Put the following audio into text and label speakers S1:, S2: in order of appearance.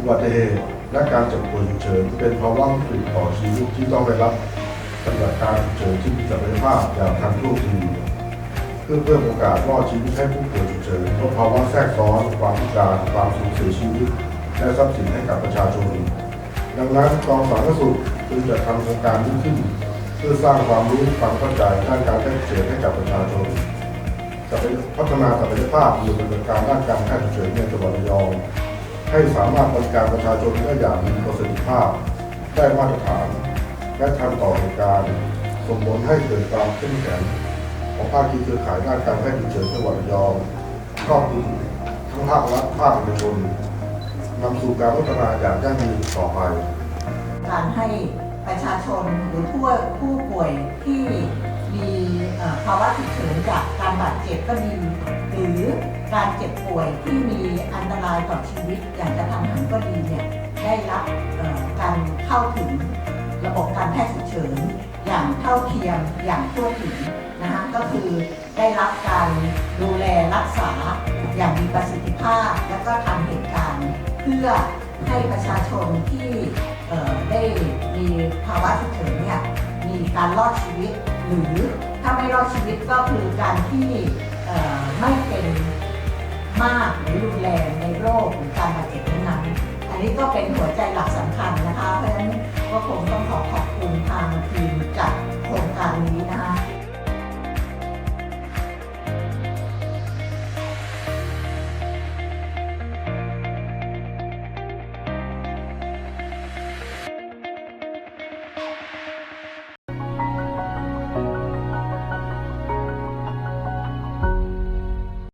S1: อุบัติเหตุและการเจ็บป่วยฉุกเฉินเป็นภาวะวิกฤตต่อชีวิตที่ต้องได้รับปฏิบัติการฉุกเฉินที่มีศักยภาพอย่างทันท่วงทีเพื่อเพิ่มโอกาสรอดชีวิตให้ผู้ป่วยฉุกเฉินลดภาวะแทรกซ้อนความพิการความสูญเสียชีวิตและทรัพย์สินให้กับประชาชน ดังนั้นกองสาธารณสุขจึงจัดทำโครงการนี้ขึ้น เพื่อสร้างความรู้ความเข้าใจด้านการแพทย์ฉุกเฉินให้กับประชาชนจะเป็นพัฒนาศักยภาพหรือปฏิบัติการด้านการแพทย์ฉุกเฉินในจังหวัดระยอง ให้สามารถบริการประชาชนได้อย่างมีประสิทธิภาพ ได้มาตรฐาน และทันต่อเหตุการณ์ส่งผลให้เกิดความเข้มแข็งของภาคีเครือข่ายด้านการแพทย์ฉุกเฉินจังหวัดระยองครอบคลุมทั้งภาครัฐภาคเอกชนนำสู่การพัฒนาอย่างยั่งยืนต่อไป
S2: การให้ประชาชนหรือผู้ผู้ป่วยที่มีภาวะฉุกเฉินจากการบาดเจ็บก็ดี รือการเจ็บป่วยที่มีอันตรายต่อชีวิต อย่างกระทันหันก็ดีเนี่ยได้รับการเข้าถึงระบบการแพทย์ฉุกเฉินอย่างเท่าเทียมอย่างทั่วถึงนะคะก็คือได้รับการดูแลรักษาอย่างมีประสิทธิภาพ และก็ทันเหตุการณ์เพื่อให้ประชาชนที่ได้มีภาวะฉุกเฉินเนี่ยมีการรอดชีวิต หรือถ้าไม่รอดชีวิตก็คือการที่ ไม่เป็นมากหรือรุนแรงในโรคหรือการบาดเจ็บนั้นอันนี้ก็เป็นหัวใจหลักสำคัญนะคะ เพราะฉะนั้นก็คงต้องขอขอบคุณทางที